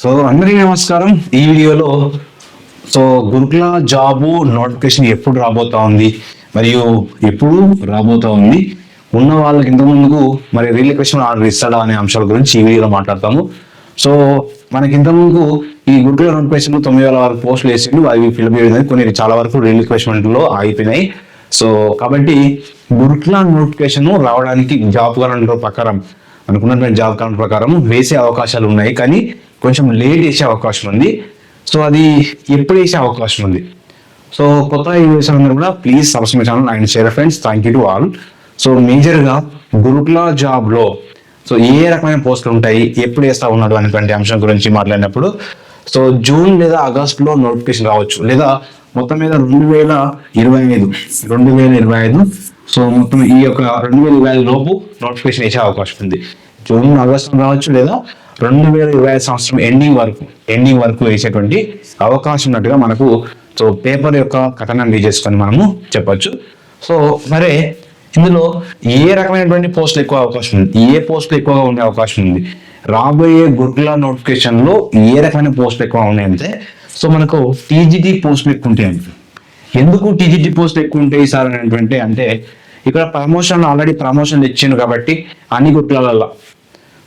So అందరికీ నమస్కారం. ఈ వీడియోలో సో గురుకుల జాబు నోటిఫికేషన్ ఎప్పుడు రాబోతా ఉంది మరియు ఎప్పుడు రాబోతా ఉంది ఉన్న వాళ్ళకి ఇంత ముందుకు మరి రిలీక్వేషన్ ఆర్డర్ ఇస్తాడా అనే అంశాల గురించి ఈ వీడియోలో మాట్లాడతాము. సో మనకి ఇంత ముందుకు ఈ గురుకుల నోటిఫికేషన్ తొమ్మిది వేల వరకు పోస్టులు వేసిండు అవి ఫిల్అప్ చేయడం కొన్ని చాలా వరకు రిలీక్వేషన్లో ఆగిపోయినాయి. సో కాబట్టి గురుకుల నోటిఫికేషన్ రావడానికి జాబ్ క్యాలెండర్ ప్రకారం అనుకున్నటువంటి జాబ్ క్యాలెండర్ ప్రకారం వేసే అవకాశాలు ఉన్నాయి. కానీ కొంచెం లేట్ వేసే అవకాశం ఉంది. సో అది ఎప్పుడు వేసే అవకాశం ఉంది. సో కొత్త యూఎస్ అందరూ కూడా please subscribe channel and share friends thank you to all so మేజర్గా గురుకుల జాబ్లో సో ఏ రకమైన పోస్టులు ఉంటాయి ఎప్పుడు వేస్తా ఉన్నాడు అనేటువంటి అంశం గురించి మాట్లాడినప్పుడు సో జూన్ లేదా ఆగస్టులో నోటిఫికేషన్ రావచ్చు. లేదా మొత్తం మీద రెండు వేల ఇరవై ఐదు రెండు వేల ఇరవై ఐదు సో మొత్తం ఈ యొక్క రెండు వేల ఇరవై ఐదు లోపు నోటిఫికేషన్ వేసే అవకాశం ఉంది. జూన్ ఆగస్టు రావచ్చు లేదా రెండు వేల ఇరవై ఐదు సంవత్సరం ఎండింగ్ వరకు ఎండింగ్ వరకు వేసేటువంటి అవకాశం ఉన్నట్టుగా మనకు సో పేపర్ యొక్క కథనాన్ని రీడ్ చేసుకొని మనము చెప్పచ్చు. సో మరి ఇందులో ఏ రకమైనటువంటి పోస్టులు ఎక్కువ అవకాశం ఉంది? ఏ పోస్టులు ఎక్కువగా ఉండే అవకాశం ఉంది? రాబోయే గురుకుల నోటిఫికేషన్లో ఏ రకమైన పోస్టులు ఎక్కువ ఉన్నాయంటే సో మనకు టీజీటీ పోస్టులు ఎక్కువ ఉంటాయండి ఎందుకు టీజీటీ పోస్టులు ఎక్కువ ఉంటాయి సార్ అనేటువంటి అంటే ఇక్కడ ప్రమోషన్ ఆల్రెడీ ప్రమోషన్ ఇచ్చిండు కాబట్టి అన్ని గుట్లలో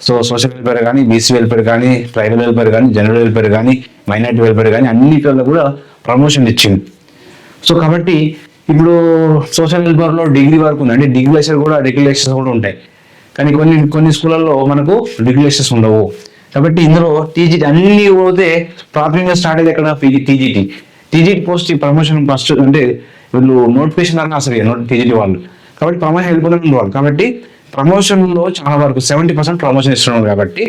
సో సోషల్ వెల్ఫేర్ కానీ బీసీ వెల్ఫేర్ కానీ ట్రైబల్ వెల్ఫేర్ కానీ జనరల్ వెల్ఫేర్ కానీ మైనారిటీ వెల్ఫేర్ కానీ అన్నిటిలో కూడా ప్రమోషన్ ఇచ్చింది. సో కాబట్టి ఇప్పుడు సోషల్ వెల్ఫేర్లో డిగ్రీ వరకు ఉంది. అంటే డిగ్రీ లెక్చర్ కూడా రెగ్యులేషన్స్ కూడా ఉంటాయి. కానీ కొన్ని కొన్ని స్కూళ్ళల్లో మనకు రెగ్యులేషన్స్ ఉండవు. కాబట్టి ఇందులో టీజీటీ అన్ని పోతే ప్రాథమికంగా స్టార్ట్ అయ్యేది ఎక్కడ? PG TGT TGT post promotion first అంటే వీళ్ళు నోటిఫికేషన్ అన్నా అసలు నోట్ టీజీటీ వాళ్ళు. కాబట్టి ప్రమోషన్ వెళ్ళిపోతూనే ఉండేవాళ్ళు. కాబట్టి ప్రమోషన్లో చాలా వరకు సెవెంటీ పర్సెంట్ ప్రమోషన్ ఇస్తున్నాడు కాబట్టి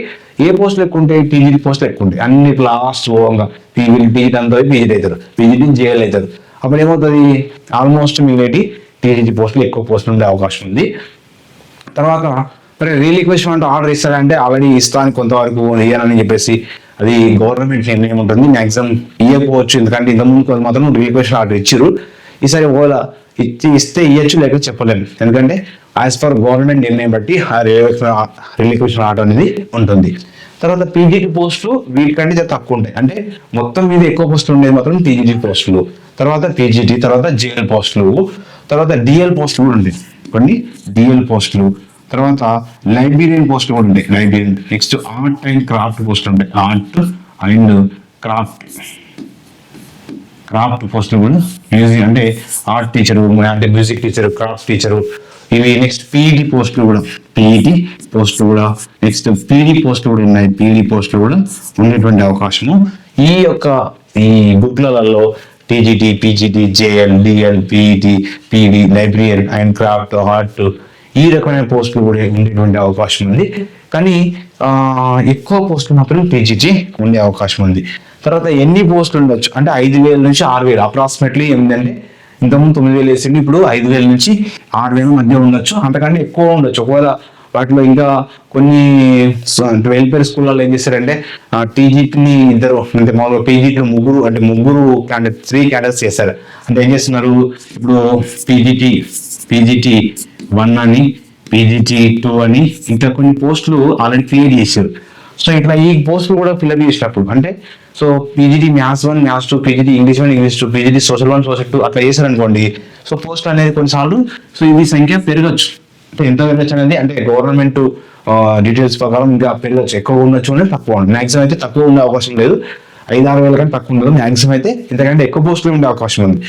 ఏ పోస్టులు ఎక్కువ ఉంటాయి? టీజీటీ పోస్టులు ఎక్కువ ఉంటాయి. అన్ని లాస్ట్ పోగా పీజీ టీజీటీ అంతా పీజీటీ అవుతారు. పీజీటీ జేఎల్ అవుతారు. అప్పుడు ఏమవుతుంది? ఆల్మోస్ట్ మిగిలేటి టీజీటీ పోస్టులు ఎక్కువ పోస్టులు ఉండే అవకాశం ఉంది. తర్వాత మరి రీలిక్వేషన్ అంటే ఆర్డర్ ఇస్తారంటే ఆల్రెడీ ఇస్తాను కొంతవరకు ఇయ్యనని చెప్పేసి అది గవర్నమెంట్ నిర్ణయం ఉంటుంది? మ్యాక్సిమం ఇవ్వకపోవచ్చు ఎందుకంటే ఇంతకుముందు మాత్రం రీలిక్వేషన్ ఆర్డర్ ఇచ్చారు ఈసారి ఓలా ఇచ్చి ఇస్తే ఇవ్వచ్చు లేకపోతే చెప్పలేము ఎందుకంటే యాజ్ పర్ గవర్నమెంట్ నిర్ణయం బట్టి ఆ రిలీక్వేషన్ ఆర్డర్ అనేది ఉంటుంది. తర్వాత పీజీటీ పోస్టులు వీటికంటే చాలా తక్కువ ఉంటాయి. అంటే మొత్తం మీద ఎక్కువ పోస్టులు ఉండేది మాత్రం పీజీటీ పోస్టులు తర్వాత పీజీటీ తర్వాత జేఎల్ పోస్టులు తర్వాత డిఎల్ పోస్టులు కూడా ఉంటాయి. కొన్ని డిఎల్ పోస్టులు తర్వాత లైబ్రేరియన్ పోస్టులు కూడా ఉంటాయి. Librarian next art and craft పోస్టులు ఉంటాయి. ఆర్ట్ అండ్ క్రాఫ్ట్ క్రాఫ్ట్ పోస్టులు కూడా మ్యూజిక్ అంటే ఆర్ట్ టీచరు అంటే మ్యూజిక్ టీచర్ క్రాఫ్ట్ టీచరు ఇవి నెక్స్ట్ పీఈడి పోస్టులు కూడా పీఈడి పోస్టులు కూడా నెక్స్ట్ పీఈడి పోస్టులు కూడా ఉన్నాయి. పీఈడి పోస్టులు కూడా ఉండేటువంటి అవకాశము. ఈ యొక్క ఈ బుక్లలో TGT PGT JL DL PET PED librarian and craft art ఈ రకమైన పోస్టులు కూడా ఉండేటువంటి అవకాశం ఉంది. కానీ ఎక్కువ పోస్టులు మాత్రం పీజీటీ ఉండే అవకాశం ఉంది. తర్వాత ఎన్ని పోస్టులు ఉండొచ్చు? అంటే ఐదు వేల నుంచి ఆరు వేలు అప్రాక్సిమేట్లీ ఏంటంటే ఇంతకుముందు తొమ్మిది వేలు వేసిండు ఇప్పుడు ఐదు వేల నుంచి ఆరు వేల మధ్య ఉండొచ్చు. అంతకంటే ఎక్కువ ఉండొచ్చు. ఒకవేళ వాటిలో ఇంకా కొన్ని వెల్ఫేర్ స్కూళ్ళలో ఏం చేశారంటే టీజీపీని ఇద్దరు అంటే మామూలుగా పీజీటీ ముగ్గురు అంటే ముగ్గురు క్యాండిడేట్ త్రీ క్యాండిడేట్స్ చేశారు. అంటే ఏం చేస్తున్నారు? ఇప్పుడు పీజీటీ పీజీటీ వన్ అని పీజీటీ టూ అని ఇంకా కొన్ని పోస్టులు ఆల్రెడీ క్రియేట్ చేశారు. సో ఇట్లా ఈ పోస్టులు కూడా ఫిల్అప్ చేసినప్పుడు అంటే so PGT maths one maths two PGT English one English two PGT social one social two అట్లా చేశారనుకోండి సో పోస్ట్ అనేది కొన్నిసార్లు సో ఇవి సంఖ్య పెరగచ్చు. అంటే ఎంత పెరగచ్చు అనేది అంటే గవర్నమెంట్ డీటెయిల్స్ uh, ప్రకారం ఇంకా పెరగచ్చు. ఎక్కువ ఉండొచ్చు అనేది తక్కువ ఉంది మ్యాక్సిమం అయితే తక్కువ ఉండే అవకాశం లేదు. ఐదు ఆరు వేల కంటే తక్కువ ఉండదు. మ్యాక్సిమం అయితే ఇంతకంటే ఎక్కువ పోస్టులు ఉండే అవకాశం ఉంది.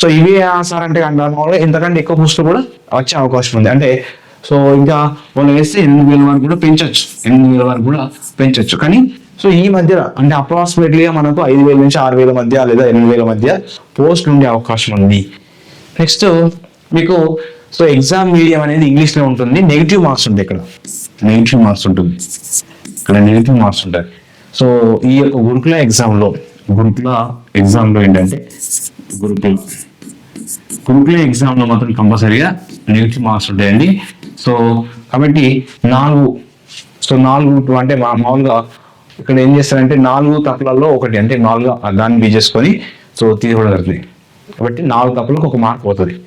సో ఇవి సార్ అంటే అంటే ఇంతకంటే ఎక్కువ పోస్టులు కూడా వచ్చే అవకాశం ఉంది. అంటే సో ఇంకా వాళ్ళు వేస్తే ఎనిమిది వేల వరకు కూడా పెంచొచ్చు. ఎనిమిది వేల వరకు కూడా పెంచొచ్చు. కానీ సో ఈ మధ్య అంటే అప్రాక్సిమేట్లీగా మనకు ఐదు వేల నుంచి ఆరు వేల మధ్య లేదా ఎనిమిది వేల మధ్య పోస్ట్ ఉండే అవకాశం ఉంది. నెక్స్ట్ మీకు సో ఎగ్జామ్ మీడియం అనేది ఇంగ్లీష్లో ఉంటుంది. నెగిటివ్ మార్క్స్ ఉంటాయి ఇక్కడ. నెగిటివ్ మార్క్స్ ఉంటుంది. ఇక్కడ నెగిటివ్ మార్క్స్ ఉంటాయి. సో ఈ యొక్క గురుకుల ఎగ్జామ్లో గురుకుల ఎగ్జామ్లో ఏంటంటే గురుకుల గురుకుల ఎగ్జామ్లో మాత్రం కంపల్సరీగా నెగిటివ్ మార్క్స్ ఉంటాయండి. సో కాబట్టి నాలుగు సో నాలుగు అంటే మా- మామూలుగా ఇక్కడ ఏం చేస్తారంటే నాలుగు తప్పులలో ఒకటి అంటే నాలుగు దాన్ని బీ చేసుకొని సో తీసుకోవడం జరుగుతుంది. కాబట్టి నాలుగు తప్పులకు ఒక మార్క్ పోతుంది.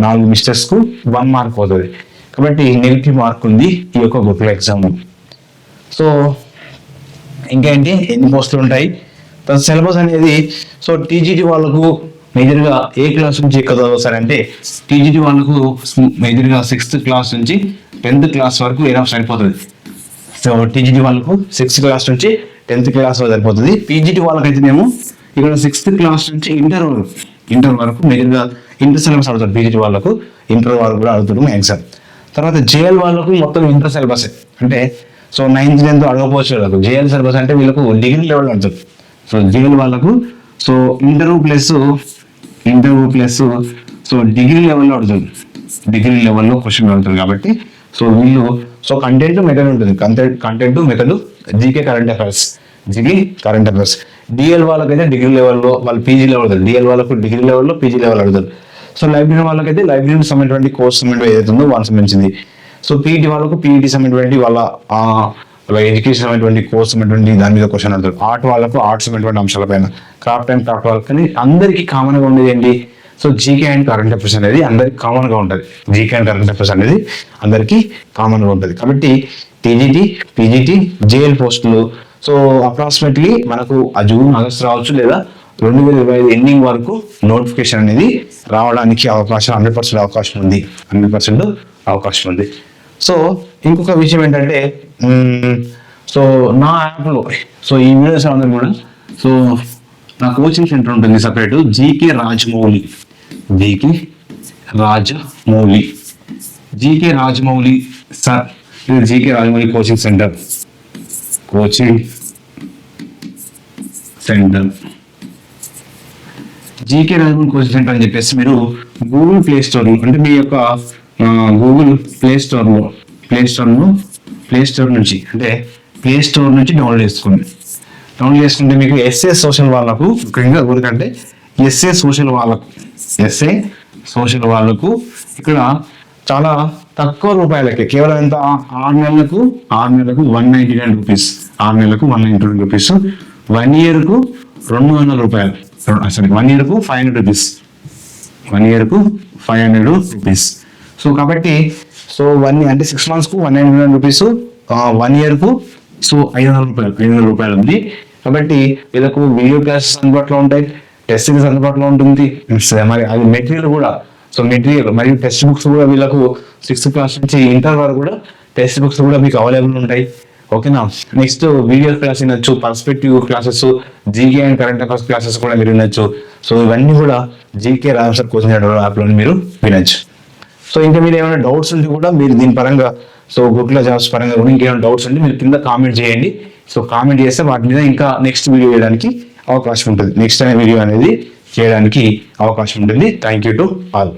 నాలుగు మిస్టర్స్కు వన్ మార్క్ పోతుంది. కాబట్టి నెగిటివ్ మార్క్ ఉంది ఈ యొక్క గుర్తుల ఎగ్జామ్. సో ఇంకేంటి ఎన్ని పోస్టులు ఉంటాయి? తన సిలబస్ అనేది సో టీజీటీ వాళ్ళకు మేజర్గా ఏ క్లాస్ నుంచి ఎక్కువ చదవస్తారంటే టీజీటీ వాళ్ళకు మేజర్గా సిక్స్త్ క్లాస్ నుంచి టెన్త్ క్లాస్ వరకు ఎనఫ్ సరిపోతుంది. సో టీజీటీ వాళ్ళకు సిక్స్త్ క్లాస్ నుంచి టెన్త్ క్లాస్ వరకు సరిపోతుంది. పీజీటీ వాళ్ళకైతేనేమో ఇక్కడ సిక్స్త్ క్లాస్ నుంచి ఇంటర్ ఇంటర్ వరకు మేజర్గా ఇంటర్ సిలబస్ అడుగుతారు పీజీటీ వాళ్ళకు. ఇంటర్ వాళ్ళు కూడా అడుగుతారు ఎగ్జామ్ తర్వాత జేఎల్ వాళ్ళకు మొత్తం ఇంటర్ సిలబస్. అంటే సో నైన్త్ టెన్త్ అడగపోవచ్చు వాళ్ళకు. జేఎల్ సిలబస్ అంటే వీళ్ళకు డిగ్రీ లెవెల్ అడుగుతారు సో జేఎల్ వాళ్ళకు so inter plus interview plus so degree లెవెల్లో అడుగుతుంది డిగ్రీ లెవెల్లో క్వశ్చన్ అడుగుతుంది కాబట్టి సో వీళ్ళు సో కంటెంట్ మెథడ్ ఉంటుంది. Content content method GK current affairs GK current affairs DL వాళ్ళకైతే డిగ్రీ లెవెల్లో వాళ్ళు పీజీ లెవెల్ అడుగుతారు డిఎల్ వాళ్ళకు డిగ్రీ లెవెల్లో పీజీ లెవెల్ అడుగుతారు. సో లైబ్రరీ వాళ్ళకైతే లైబ్రరీ సంబంధించిన కోర్స్ సంబంధించి ఏదైతే ఉందో వాళ్ళకి సంబంధించింది. సో పీఈటీ వాళ్ళకు పీఈటీ సంబంధించిన వాళ్ళ ఎడ్యుకేషన్ అనేటువంటి కోర్స్ అనేటువంటి దాని మీద క్వశ్చన్ అడుగుతారు. ఆర్ట్ వాళ్ళకు ఆర్ట్స్ అనేటువంటి అంశాలపైన క్రాఫ్ట్ అండ్ క్రాఫ్ట్ వాళ్ళకి కానీ అందరికీ కామన్గా ఉండేది ఏంటి? So GK and current affairs అనేది అందరికి కామన్గా ఉంటుంది. జీకే అండ్ కరెంట్ అఫేర్స్ అనేది అందరికీ కామన్గా ఉంటుంది. కాబట్టి టీజీటీ పీజీటీ జేఎల్ పోస్టులు సో అప్రాక్సిమేట్లీ మనకు ఆ జూన్ ఆగస్ట్ రావచ్చు లేదా రెండు వేల ఇరవై ఐదు ఎండింగ్ వరకు నోటిఫికేషన్ అనేది రావడానికి అవకాశం హండ్రెడ్ పర్సెంట్ అవకాశం ఉంది. హండ్రెడ్ పర్సెంట్ అవకాశం ఉంది. సో ఇంకొక విషయం ఏంటంటే సో నా యాప్లో సో ఈ వీడియోస్ అందరూ కూడా సో నా కోచింగ్ సెంటర్ ఉంటుంది separate GK Rajamouli GK Rajamouli GK Rajamouli sir ఇది GK Rajamouli coaching centre coaching centre GK Rajamouli coaching centre అని చెప్పేసి మీరు గూగుల్ ప్లే స్టోర్ అంటే మీ యొక్క గూగుల్ ప్లే స్టోర్లో ప్లే స్టోర్ను ప్లే స్టోర్ నుంచి అంటే ప్లే స్టోర్ నుంచి డౌన్లోడ్ చేసుకోండి. డౌన్లోడ్ చేసుకుంటే మీకు ఎస్ఏ సోషల్ వాళ్ళకు ముఖ్యంగా ఊరికంటే ఎస్ఏ సోషల్ వాళ్ళకు ఎస్ఏ సోషల్ వాళ్ళకు ఇక్కడ చాలా తక్కువ రూపాయలకి కేవలం ఎంత? ఆరు నెలలకు ఆరు నెలలకు వన్ నైన్టీ నైన్ రూపీస్ ఆరు నెలలకు one ninety nine rupees one ఇయర్కు రెండు వందల రూపాయలు సారీ వన్ ఇయర్కు ఫైవ్ హండ్రెడ్ రూపీస్ వన్ ఇయర్కు ఫైవ్ హండ్రెడ్ రూపీస్ సో కాబట్టి సో వన్ అంటే six మంత్స్కు one nine hundred rupees one ఇయర్కు so ఐదు వందల రూపాయలు ఐదు వందల రూపాయలు ఉంది. కాబట్టి వీళ్ళకు వీడియో క్లాసెస్ అందుబాటులో ఉంటాయి టెస్ట్ సిరీస్ అందుబాటులో ఉంటుంది. మరి అది మెటీరియల్ కూడా సో మెటీరియల్ మరియు టెక్స్ట్ బుక్స్ కూడా వీళ్ళకు సిక్స్త్ క్లాస్ నుంచి ఇంటర్ వరకు కూడా టెక్స్ట్ బుక్స్ కూడా మీకు అవైలబుల్ ఉంటాయి. ఓకేనా నెక్స్ట్ వీడియో క్లాస్ వినొచ్చు perspective classes GK and current affairs classes కూడా మీరు వినొచ్చు. సో ఇవన్నీ కూడా జీకే రామసర్ కోచింగ్ యాప్లో మీరు వినొచ్చు. సో ఇంకా మీరు ఏమైనా డౌట్స్ ఉంటే కూడా మీరు దీని పరంగా సో గుడ్ల జాబ్స్ పరంగా కూడా ఇంకేమైనా డౌట్స్ ఉంటే మీరు కింద కామెంట్ చేయండి. సో కామెంట్ చేస్తే వాటి మీద ఇంకా నెక్స్ట్ వీడియో చేయడానికి అవకాశం ఉంటుంది. నెక్స్ట్ అనే వీడియో అనేది చేయడానికి అవకాశం ఉంటుంది. Thank you to all